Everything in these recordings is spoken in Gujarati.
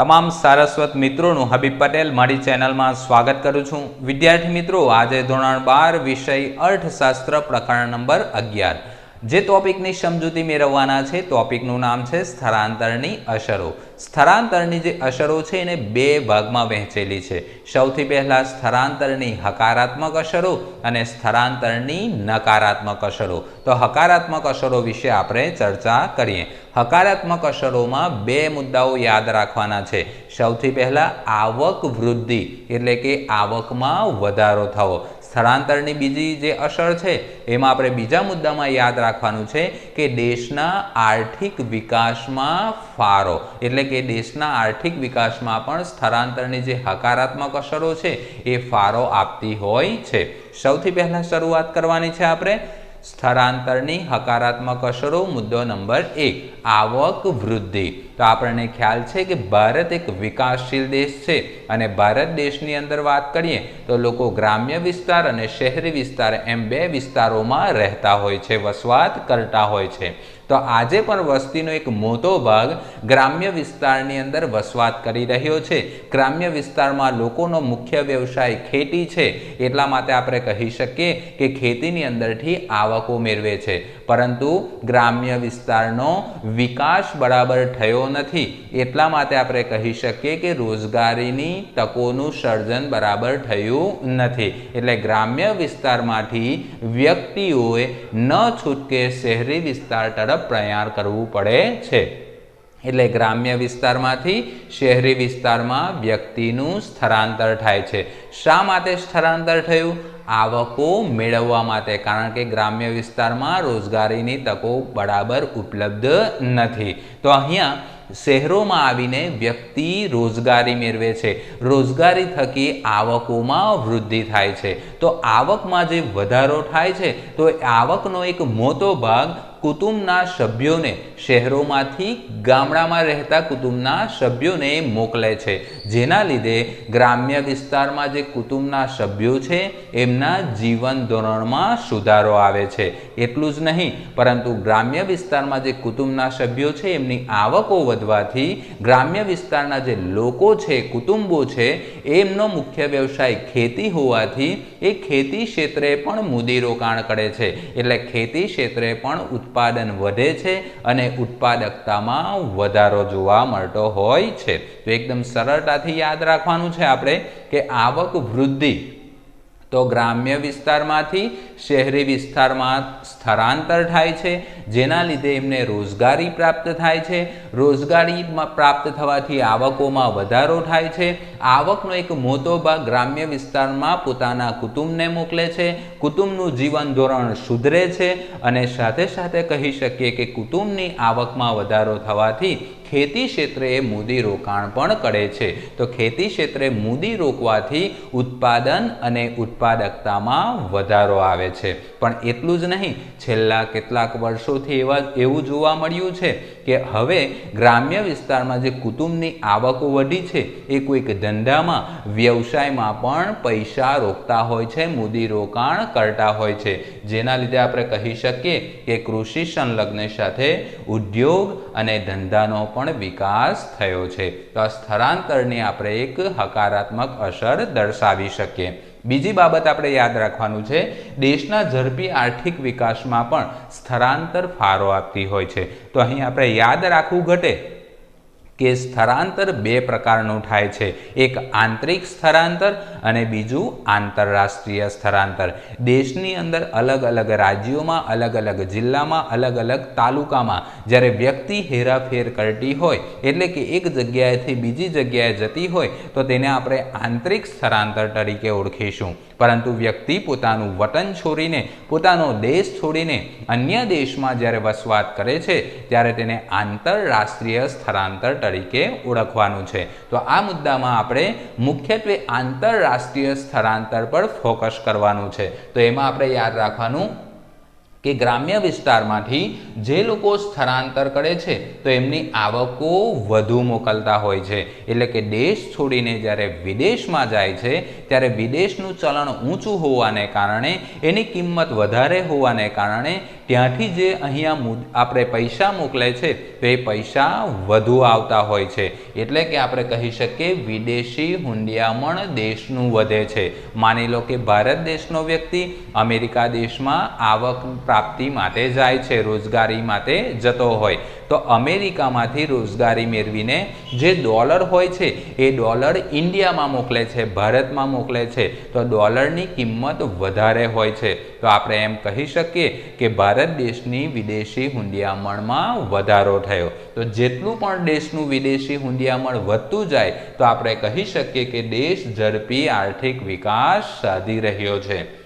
તમામ સારસ્વત મિત્રોનું હબીબ પટેલ મારી ચેનલમાં સ્વાગત કરું છું. વિદ્યાર્થી મિત્રો, આજે ધોરણ બાર વિષય અર્થશાસ્ત્ર પ્રકરણ નંબર અગિયાર. જે ટોપિકની સમજૂતી મેળવવાના છે, ટોપિકનું નામ છે સ્થળાંતરની અસરો. સ્થળાંતરની જે અસરો છે, એને બે ભાગમાં વહેંચેલી છે. સૌથી પહેલાં સ્થળાંતરની હકારાત્મક અસરો અને સ્થળાંતરની નકારાત્મક અસરો. તો હકારાત્મક અસરો વિશે આપણે ચર્ચા કરીએ. હકારાત્મક અસરોમાં બે મુદ્દાઓ યાદ રાખવાના છે. સૌથી પહેલાં આવક વૃદ્ધિ, એટલે કે આવકમાં વધારો થવો. સ્થળાંતરની બીજી જે અસર છે, એમાં આપણે બીજા મુદ્દામાં યાદ રાખવાનું છે કે દેશના આર્થિક વિકાસમાં ફાળો, એટલે કે દેશના આર્થિક વિકાસમાં પણ સ્થળાંતરની જે હકારાત્મક અસરો છે, એ ફાળો આપતી હોય છે. સૌથી પહેલાં શરૂઆત કરવાની છે આપણે. સ્થળાંતરની હકારાત્મક અસરો, મુદ્દો નંબર એક, આવક વૃદ્ધિ. તો આપણને ખ્યાલ છે કે ભારત એક વિકાસશીલ દેશ છે અને ભારત દેશની અંદર વાત કરીએ તો લોકો ગ્રામ્ય વિસ્તાર અને શહેરી વિસ્તાર એમ બે વિસ્તારોમાં રહેતા હોય છે, વસવાટ કરતા હોય છે. તો આજે પણ વસ્તીનો એક મોટો ભાગ ગ્રામ્ય વિસ્તારની અંદર વસવાટ કરી રહ્યો છે. ગ્રામ્ય વિસ્તારમાં લોકોનો મુખ્ય વ્યવસાય ખેતી છે. એટલા માટે આપણે કહી શકીએ કે ખેતીની અંદરથી આવકો મેળવે છે. પરંતુ ગ્રામ્ય વિસ્તારનો વિકાસ બરાબર થયો નથી. એટલા માટે આપણે કહી શકીએ કે રોજગારીની તકોનું સર્જન બરાબર થયું નથી. એટલે ગ્રામ્ય વિસ્તારમાંથી વ્યક્તિઓએ ન છૂટકે શહેરી વિસ્તાર તરફ પ્રયાણ કરવું પડે છે. એટલે ગ્રામ્ય વિસ્તારમાંથી શહેરી વિસ્તારમાં વ્યક્તિનું સ્થળાંતર થાય છે. શા માટે સ્થળાંતર થયું? આવકો મેળવવા માટે, કારણ કે ગ્રામ્ય વિસ્તારમાં રોજગારીની તકો બરાબર ઉપલબ્ધ નથી. તો અહીંયા શહેરોમાં આવીને વ્યક્તિ રોજગારી મેળવે છે. રોજગારી થકી આવકોમાં વૃદ્ધિ થાય છે. તો આવકમાં જે વધારો થાય છે, તો આવકનો એક મોટો ભાગ કુટુંબના સભ્યોને શહેરોમાંથી ગામડામાં રહેતા કુટુંબના સભ્યોને મોકલે છે. જેના લીધે ગ્રામ્ય વિસ્તારમાં જે કુટુંબના સભ્યો છે, એમના જીવન ધોરણમાં સુધારો આવે છે. એટલું જ નહીં, પરંતુ ગ્રામ્ય વિસ્તારમાં જે કુટુંબના સભ્યો છે, એમની આવકો વધવાથી ગ્રામ્ય વિસ્તારના જે લોકો છે, કુટુંબો છે, એમનો મુખ્ય વ્યવસાય ખેતી હોવાથી એ ખેતી ક્ષેત્રે પણ મૂડીરોકાણ કરે છે. એટલે ખેતી ક્ષેત્રે પણ ઉત્પાદન વધે છે અને ઉત્પાદકતામાં વધારો જોવા મળતો હોય છે. તો એકદમ સરળતાથી યાદ રાખવાનું છે આપણે કે આવક વૃદ્ધિ તો ગ્રામ્ય વિસ્તારમાંથી શહેરી વિસ્તારમાં સ્થળાંતર થાય છે, જેના લીધે એમને રોજગારી પ્રાપ્ત થાય છે. રોજગારી પ્રાપ્ત થવાથી આવકોમાં વધારો થાય છે. આવકનો એક મોટો ભાગ ગ્રામ્ય વિસ્તારમાં પોતાના કુટુંબને મોકલે છે. કુટુંબનું જીવન ધોરણ સુધરે છે અને સાથે સાથે કહી શકીએ કે કુટુંબની આવકમાં વધારો થવાથી ખેતી ક્ષેત્રે મૂડી રોકાણ પણ કરે છે. તો ખેતી ક્ષેત્રે મૂડી રોકવાથી ઉત્પાદન અને ઉત્પાદકતામાં વધારો આવે છે. પણ એટલું જ નહીં, છેલ્લા કેટલાક વર્ષોથી એવા એવું જોવા મળ્યું છે કે હવે ગ્રામ્ય વિસ્તારમાં જે કુટુંબની આવકો વધી છે, એ કોઈક ધંધામાં, વ્યવસાયમાં પણ પૈસા રોકતા હોય છે મૂડી રોકાણ કરતા હોય છે. જેના લીધે આપણે કહી શકીએ કે કૃષિ સંલગ્ન સાથે ઉદ્યોગ અને ધંધાનો પણ વિકાસ થયો છે. તો આ સ્થળાંતરની આપણે એક હકારાત્મક અસર દર્શાવી શકીએ. બીજી બાબત આપણે યાદ રાખવાનું છે, દેશના ઝડપી આર્થિક વિકાસમાં પણ સ્થળાંતર ફાળો આપતી હોય છે. તો અહીં આપણે યાદ રાખવું ઘટે. કે સ્થળાંતર બે પ્રકારનું થાય છે. એક આંતરિક સ્થળાંતર અને બીજું આંતરરાષ્ટ્રીય સ્થળાંતર. દેશની અંદર અલગ અલગ રાજ્યોમાં, અલગ અલગ જિલ્લામાં, અલગ અલગ તાલુકામાં જ્યારે વ્યક્તિ હેરાફેર કરતી હોય, એટલે કે એક જગ્યાએથી બીજી જગ્યાએ જતી હોય, તો તેને આપણે આંતરિક સ્થળાંતર તરીકે ઓળખીશું. પરંતુ વ્યક્તિ પોતાનું વતન છોડીને, પોતાનો દેશ છોડીને અન્ય દેશમાં જ્યારે વસવાટ કરે છે, ત્યારે તેને આંતરરાષ્ટ્રીય સ્થળાંતર તરીકે ઓળખવાનું છે. તો આ મુદ્દામાં આપણે મુખ્યત્વે આંતરરાષ્ટ્રીય સ્થળાંતર પર ફોકસ કરવાનું છે. તો એમાં આપણે યાદ રાખવાનું કે ગ્રામ્ય વિસ્તારમાંથી જે લોકો સ્થળાંતર કરે છે, તો એમની આવકો વધુ મોકલતા હોય છે. એટલે કે દેશ છોડીને જ્યારે વિદેશમાં જાય છે, ત્યારે વિદેશનું ચલણ ઊંચું હોવાને કારણે, એની કિંમત વધારે હોવાને કારણે ત્યાંથી જે અહીંયા આપણે પૈસા મોકલે છે, તો એ પૈસા વધુ આવતા હોય છે. એટલે કે આપણે કહી શકીએ વિદેશી હુંડિયામણ દેશનું વધે છે. માની લો કે ભારત દેશનો વ્યક્તિ અમેરિકા દેશમાં આવક પ્રાપ્તિ માટે જાય છે, રોજગારી માટે જતો હોય. તો અમેરિકામાંથી રોજગારી મેળવીને જે ડોલર હોય છે, એ ડોલર ઇન્ડિયામાં મોકલે છે, ભારતમાં મોકલે છે, તો ડોલરની કિંમત વધારે હોય છે. તો આપણે એમ કહી શકીએ કે ભારત દેશની વિદેશી હુંડિયામણમાં વધારો થયો. તો જેટલું પણ દેશનું વિદેશી હુંડિયામણ વધતું જાય, તો આપણે કહી શકીએ કે દેશ ઝડપી આર્થિક વિકાસ સાધી રહ્યો છે.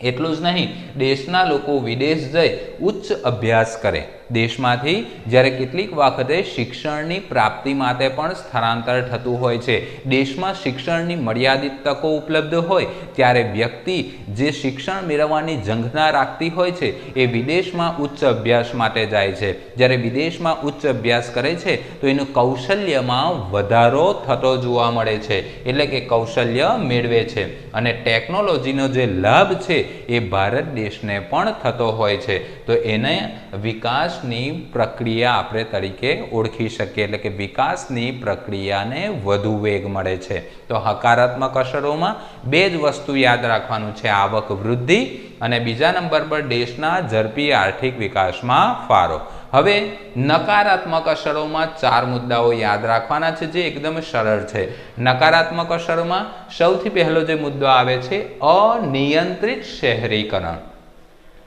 એટલું જ નહીં, દેશના લોકો વિદેશ જઈ ઉચ્ચ અભ્યાસ કરે. દેશમાંથી જ્યારે કેટલીક વખતે શિક્ષણની પ્રાપ્તિ માટે પણ સ્થળાંતર થતું હોય છે. દેશમાં શિક્ષણની મર્યાદિત તકો ઉપલબ્ધ હોય, ત્યારે વ્યક્તિ જે શિક્ષણ મેળવવાની ઝંખના રાખતી હોય છે, એ વિદેશમાં ઉચ્ચ અભ્યાસ માટે જાય છે. જ્યારે વિદેશમાં ઉચ્ચ અભ્યાસ કરે છે, તો એનું કૌશલ્યમાં વધારો થતો જોવા મળે છે, એટલે કે કૌશલ્ય મેળવે છે. અને ટેકનોલોજીનો જે લાભ છે, એ ભારત દેશને પણ થતો હોય છે. તો એને વિકાસની પ્રક્રિયા આપણે તરીકે ઓળખી શકીએ. એટલે કે વિકાસની પ્રક્રિયાને વધુ વેગ મળે છે. તો હકારાત્મક અસરોમાં બે જ વસ્તુ યાદ રાખવાનું છે. આવક વૃદ્ધિ અને બીજા નંબર પર દેશના ઝડપી આર્થિક વિકાસમાં ફાળો. હવે નકારાત્મક અસરોમાં ચાર મુદ્દાઓ યાદ રાખવાના છે જે એકદમ સરળ છે. નકારાત્મક અસરોમાં સૌથી પહેલો જે મુદ્દો આવે છે, અનિયંત્રિત શહેરીકરણ.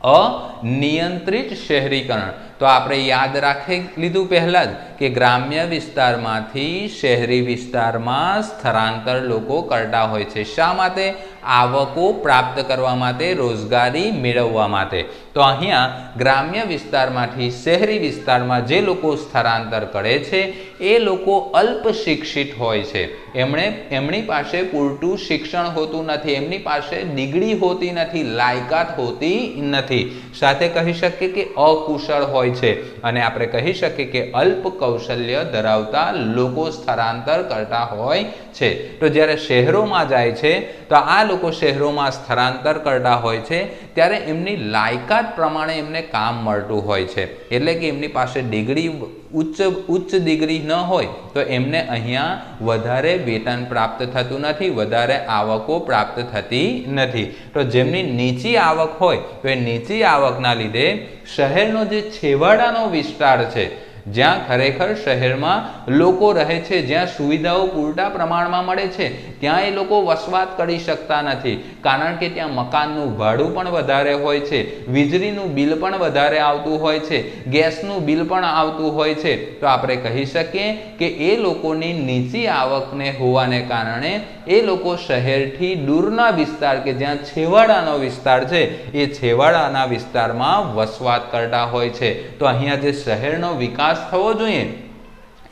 અનિયંત્રિત શહેરીકરણ. તો આપણે યાદ રાખી લીધું પહેલાં જ કે ગ્રામ્ય વિસ્તારમાંથી શહેરી વિસ્તારમાં સ્થળાંતર લોકો કરતા હોય છે. શા માટે? આવકો પ્રાપ્ત કરવા માટે, રોજગારી મેળવવા માટે. તો અહીંયા ગ્રામ્ય વિસ્તારમાંથી શહેરી વિસ્તારમાં જે લોકો સ્થળાંતર કરે છે, એ લોકો અલ્પ શિક્ષિત હોય છે. એમણે, એમની પાસે પૂરતું શિક્ષણ હોતું નથી, એમની પાસે ડિગ્રી હોતી નથી, લાયકાત હોતી નથી. સાથે કહી શકીએ કે અકુશળ હોય છે. અને આપણે કહી શકીએ કે અલ્પ કૌશલ્ય ધરાવતા લોકો સ્થળાંતર કરતા હોય છે. તો જ્યારે શહેરોમાં જાય છે, તો આ લોકો શહેરોમાં સ્થળાંતર કરતા હોય છે, ત્યારે એમની લાયકાત પ્રમાણે એમને કામ મળતું હોય છે. એટલે કે એમની પાસે ડિગ્રી ઉચ્ચ ઉચ્ચ ડિગ્રી ન હોય તો એમને અહીંયા વધારે વેતન પ્રાપ્ત થતું નથી, વધારે આવકો પ્રાપ્ત થતી નથી. તો જેમની નીચી આવક હોય તો એ નીચી આવકના લીધે શહેરનો જે છેવાડાનો વિસ્તાર છે જ્યાં ખરેખર શહેરમાં લોકો રહે છે, જ્યાં સુવિધાઓ પૂરતા પ્રમાણમાં મળે છે, ત્યાં એ લોકો વસવાટ કરી શકતા નથી. કારણ કે ત્યાં મકાનનું ભાડું પણ વધારે હોય છે, વીજળીનું બિલ પણ વધારે આવતું હોય છે, ગેસનું બિલ પણ આવતું હોય છે. તો આપણે કહી શકીએ કે એ લોકોની નીચી આવકને હોવાને કારણે એ લોકો શહેરથી દૂરના વિસ્તાર કે જ્યાં છેવાડાનો વિસ્તાર છે, એ છેવાડાના વિસ્તારમાં વસવાટ કરતા હોય છે. તો અહીંયા જે શહેરનો વિકાસ થવો જોઈએ.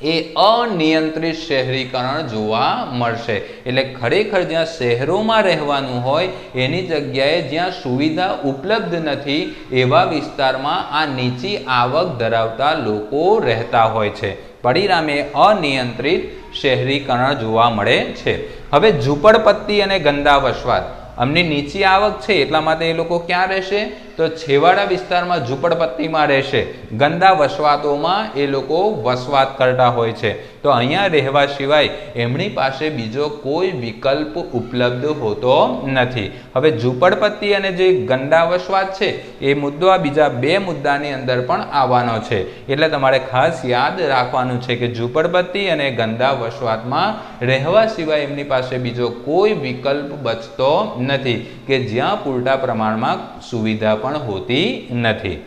એ અનિયંત્રિત શહેરીકરણ જોવા મળશે. એટલે ખરેખર જ્યાં શહેરોમાં રહેવાનું હોય, એની જગ્યાએ જ્યાં સુવિધા ઉપલબ્ધ નથી, એવા વિસ્તારમાં આ નીચી આવક ધરાવતા લોકો રહેતા હોય છે. પરિણામે અનિયંત્રિત શહેરીકરણ જોવા મળે છે. હવે ઝૂંપડપટ્ટી અને ગંદા વસવાટ. અમને નીચી આવક છે, એટલા માટે એ લોકો ક્યાં રહેશે? તો છેવાડા વિસ્તારમાં ઝૂંપડપટ્ટીમાં રહેશે. ગંદા વસવાતોમાં એ લોકો વસવાટ કરતા હોય છે. તો અહીંયા રહેવા સિવાય એમની પાસે બીજો કોઈ વિકલ્પ ઉપલબ્ધ હોતો નથી. હવે ઝૂંપડપટ્ટી અને જે ગંદા વસવાટ છે, એ મુદ્દો આ બીજા બે મુદ્દાની અંદર પણ આવવાનો છે. એટલે તમારે ખાસ યાદ રાખવાનું છે કે ઝૂંપડપટ્ટી અને ગંદા વસવાટમાં રહેવા સિવાય એમની પાસે બીજો કોઈ વિકલ્પ બચતો નથી કે જ્યાં પૂરતા પ્રમાણમાં સુવિધા પણ હોતી નથી.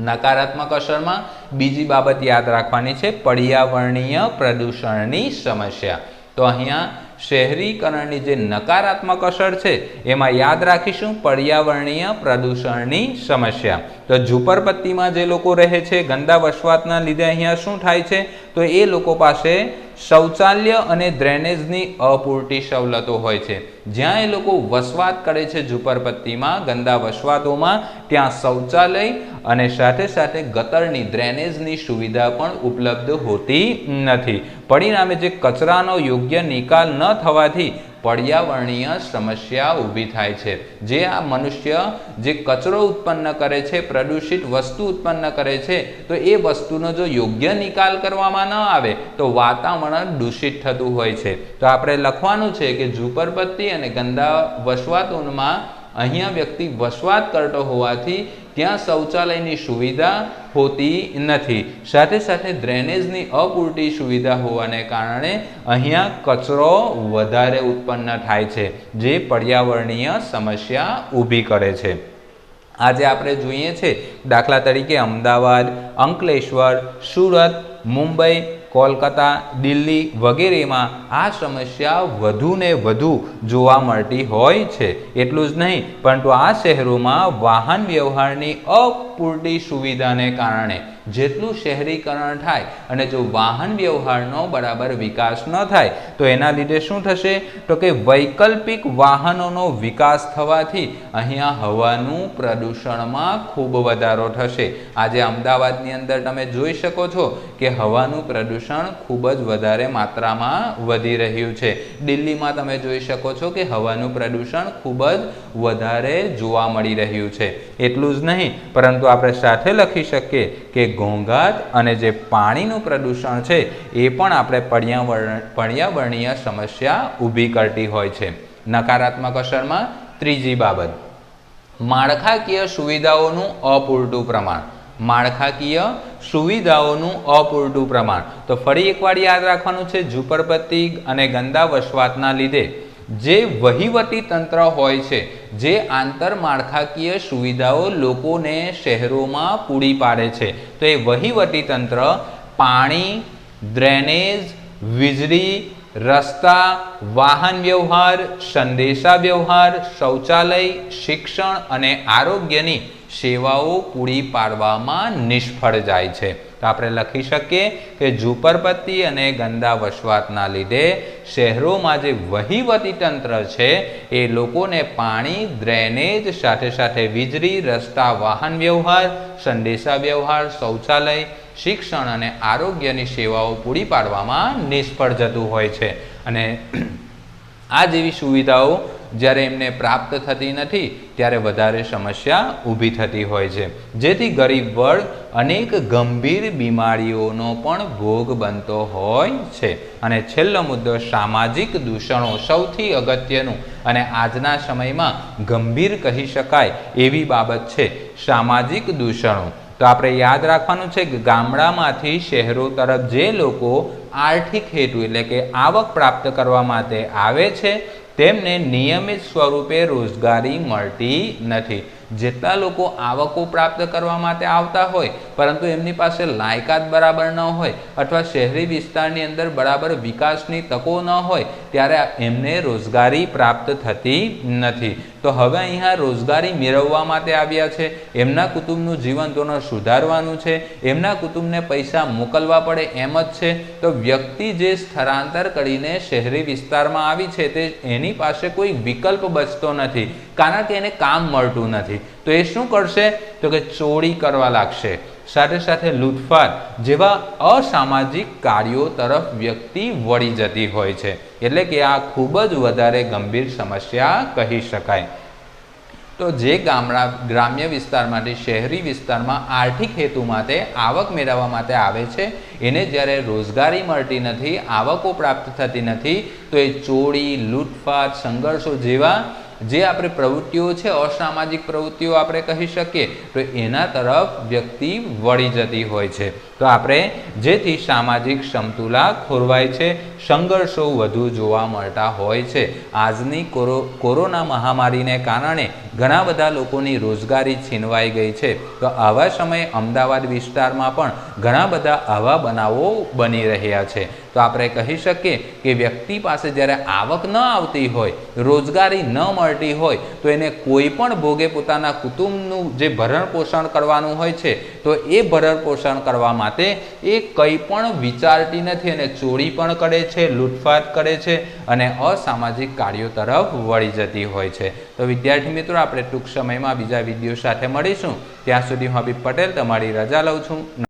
નકારાત્મક અસરમાં બીજી બાબત યાદ રાખવાની છે, પર્યાવરણીય પ્રદૂષણની સમસ્યા. તો અહીંયા શહેરીકરણની જે નકારાત્મક અસર છે, એમાં યાદ રાખીશું પર્યાવરણીય પ્રદૂષણની સમસ્યા. તો ઝૂંપડપટ્ટીમાં જે લોકો રહે છે, ગંદા વસવાટના લીધે અહીંયા શું થાય છે? તો એ લોકો પાસે શૌચાલય અને ડ્રેનેજની અપૂરતી સવલતો હોય છે. જ્યાં એ લોકો વસવાટ કરે છે ઝૂંપડપટ્ટીમાં, ગંદા વસવાટોમાં, ત્યાં શૌચાલય અને સાથે સાથે ગતરની ડ્રેનેજની સુવિધા પણ ઉપલબ્ધ હોતી નથી. પરિણામે જે કચરાનો યોગ્ય નિકાલ ન થવાથી પર્યાવરણીય સમસ્યા ઊભી થાય છે. જે આ મનુષ્ય જે કચરો ઉત્પન્ન કરે છે, પ્રદૂષિત વસ્તુ ઉત્પન્ન કરે છે, તો એ વસ્તુનો જો યોગ્ય નિકાલ કરવામાં ન આવે, તો વાતાવરણ દૂષિત થતું હોય છે. તો આપણે લખવાનું છે કે ઝૂંપડપટ્ટી અને ગંદા વસવાટોમાં અહીંયા વ્યક્તિ વસવાટ કરતો હોવાથી ત્યાં શૌચાલયની સુવિધા હોતી નથી. સાથે સાથે ડ્રેનેજની અપૂરતી સુવિધા હોવાને કારણે અહીંયા કચરો વધારે ઉત્પન્ન થાય છે, જે પર્યાવરણીય સમસ્યા ઊભી કરે છે. આજે આપણે જોઈએ છે, દાખલા તરીકે અમદાવાદ, અંકલેશ્વર, સુરત, મુંબઈ કોલકાતા, દિલ્હી વગેરેમાં આ સમસ્યા વધુને વધુ જોવા મળતી હોય છે. એટલું જ નહીં, પરંતુ આ શહેરોમાં વાહન વ્યવહારની અપૂરતી સુવિધાને કારણે જેટલું શહેરીકરણ થાય અને જો વાહન વ્યવહારનો બરાબર વિકાસ ન થાય, તો એના લીધે શું થશે? તો કે વૈકલ્પિક વાહનોનો વિકાસ થવાથી અહીંયા હવાનું પ્રદૂષણમાં ખૂબ વધારો થશે. આજે અમદાવાદની અંદર તમે જોઈ શકો છો કે હવાનું પ્રદૂષણ ખૂબ જ વધારે માત્રામાં વધી રહ્યું છે. દિલ્હીમાં તમે જોઈ શકો છો કે હવાનું પ્રદૂષણ ખૂબ જ વધારે જોવા મળી રહ્યું છે. એટલું જ નહીં, પરંતુ આપણે સાથે લખી શકીએ કે ઘોંઘાટ અને જે પાણીનું પ્રદૂષણ છે, એ પણ આપણે પર્યાવરણ, પર્યાવરણીય સમસ્યા ઊભી કરતી હોય છે. નકારાત્મક અસરમાં ત્રીજી બાબત. માળખાકીય સુવિધાઓનું અપૂરતું પ્રમાણ. માળખાકીય સુવિધાઓનું અપૂરતું પ્રમાણ. તો ફરી એકવાર યાદ રાખવાનું છે ઝુંપડપત્તી અને ગંદા વસવાટના લીધે જે વહીવટી તંત્ર હોય છે, જે આંતરમાળખાકીય સુવિધાઓ લોકોને શહેરોમાં પૂરી પાડે છે. તો એ વહીવટી તંત્ર પાણી, ડ્રેનેજ, વીજળી, રસ્તા, વાહન વ્યવહાર સંદેશા વ્યવહાર શૌચાલય, શિક્ષણ અને આરોગ્યની સેવાઓ પૂરી પાડવામાં નિષ્ફળ જાય છે. તો આપણે લખી શકીએ કે ઝૂંપડપટ્ટી અને ગંદા વસવાટના લીધે શહેરોમાં જે વહીવટી તંત્ર છે, એ લોકોને પાણી, ડ્રેનેજ, સાથે સાથે વીજળી, રસ્તા, વાહન વ્યવહાર, સંદેશા વ્યવહાર, શૌચાલય, શિક્ષણ અને આરોગ્યની સેવાઓ પૂરી પાડવામાં નિષ્ફળ જતું હોય છે. અને આ જેવી સુવિધાઓ જ્યારે એમને પ્રાપ્ત થતી નથી, ત્યારે વધારે સમસ્યા ઊભી થતી હોય છે. જેથી ગરીબ વર્ગ અનેક ગંભીર બીમારીઓનો પણ ભોગ બનતો હોય છે. અને છેલ્લો મુદ્દો સામાજિક દૂષણો સૌથી અગત્યનું અને આજના સમયમાં ગંભીર કહી શકાય એવી બાબત છે સામાજિક દૂષણો. તો આપણે યાદ રાખવાનું છે કે ગામડામાંથી શહેરો તરફ જે લોકો આર્થિક હેતુ એટલે કે આવક પ્રાપ્ત કરવા માટે આવે છે તેમને નિયમિત સ્વરૂપે રોજગારી મળતી નથી. જેટલા લોકો આવકો પ્રાપ્ત કરવા માટે આવતા હોય, પરંતુ એમની પાસે લાયકાત બરાબર ન હોય અથવા શહેરી વિસ્તારની અંદર બરાબર વિકાસની તકો ન હોય, ત્યારે એમને રોજગારી પ્રાપ્ત થતી નથી. તો હવે અહીંયા રોજગારી મેળવવા માટે આવ્યા છે, એમના કુટુંબનું જીવન ધોરણ સુધારવાનું છે, એમના કુટુંબને પૈસા મોકલવા પડે એમ જ છે, તો વ્યક્તિ જે સ્થળાંતર કરીને શહેરી વિસ્તારમાં આવી છે, તે એની પાસે કોઈ વિકલ્પ બચતો નથી, કારણ કે એને કામ મળતું નથી. તો એ શું કરશે? તો કે ચોરી કરવા લાગશે. સાથે સાથે લૂંટફાટ જેવા અસામાજિક કાર્યો તરફ વ્યક્તિ વળી જતી હોય છે. એટલે કે આ ખૂબ જ વધારે ગંભીર સમસ્યા કહી શકાય. તો જે ગામડા, ગ્રામ્ય વિસ્તારમાંથી શહેરી વિસ્તારમાં આર્થિક હેતુ માટે આવક મેળવવા માટે આવે છે, એને જ્યારે રોજગારી મળતી નથી, આવકો પ્રાપ્ત થતી નથી, તો એ ચોરી, લૂંટફાટ, સંઘર્ષો જેવા જે આપણે પ્રવૃત્તિઓ છે, અસામાજિક પ્રવૃત્તિઓ આપણે કહી શકીએ, તો એના તરફ વ્યક્તિ વળી જતી હોય છે. તો આપણે જેથી સામાજિક સમતુલા ખોરવાય છે, સંઘર્ષો વધુ જોવા મળતા હોય છે. આજની કોરોના મહામારીને કારણે ઘણા બધા લોકોની રોજગારી છીનવાઈ ગઈ છે. તો આવા સમયે અમદાવાદ વિસ્તારમાં પણ ઘણા બધા આવા બનાવો બની રહ્યા છે. તો આપણે કહી શકીએ કે વ્યક્તિ પાસે જ્યારે આવક ન આવતી હોય, રોજગારી ન મળતી હોય, તો એને કોઈ પણ ભોગે પોતાના કુટુંબનું જે ભરણ પોષણ કરવાનું હોય છે, તો એ ભરણ પોષણ કરવા માટે એ કંઈ પણ વિચારતી નથી અને ચોરી પણ કરે છે, લૂંટફાટ કરે છે અને અસામાજિક કાર્યો તરફ વળી જતી હોય છે. તો વિદ્યાર્થી મિત્રો, આપણે ટૂંક સમયમાં બીજા વીડિયો સાથે મળીશું. ત્યાં સુધી હું પટેલ, તમારી રજા લઉં છું.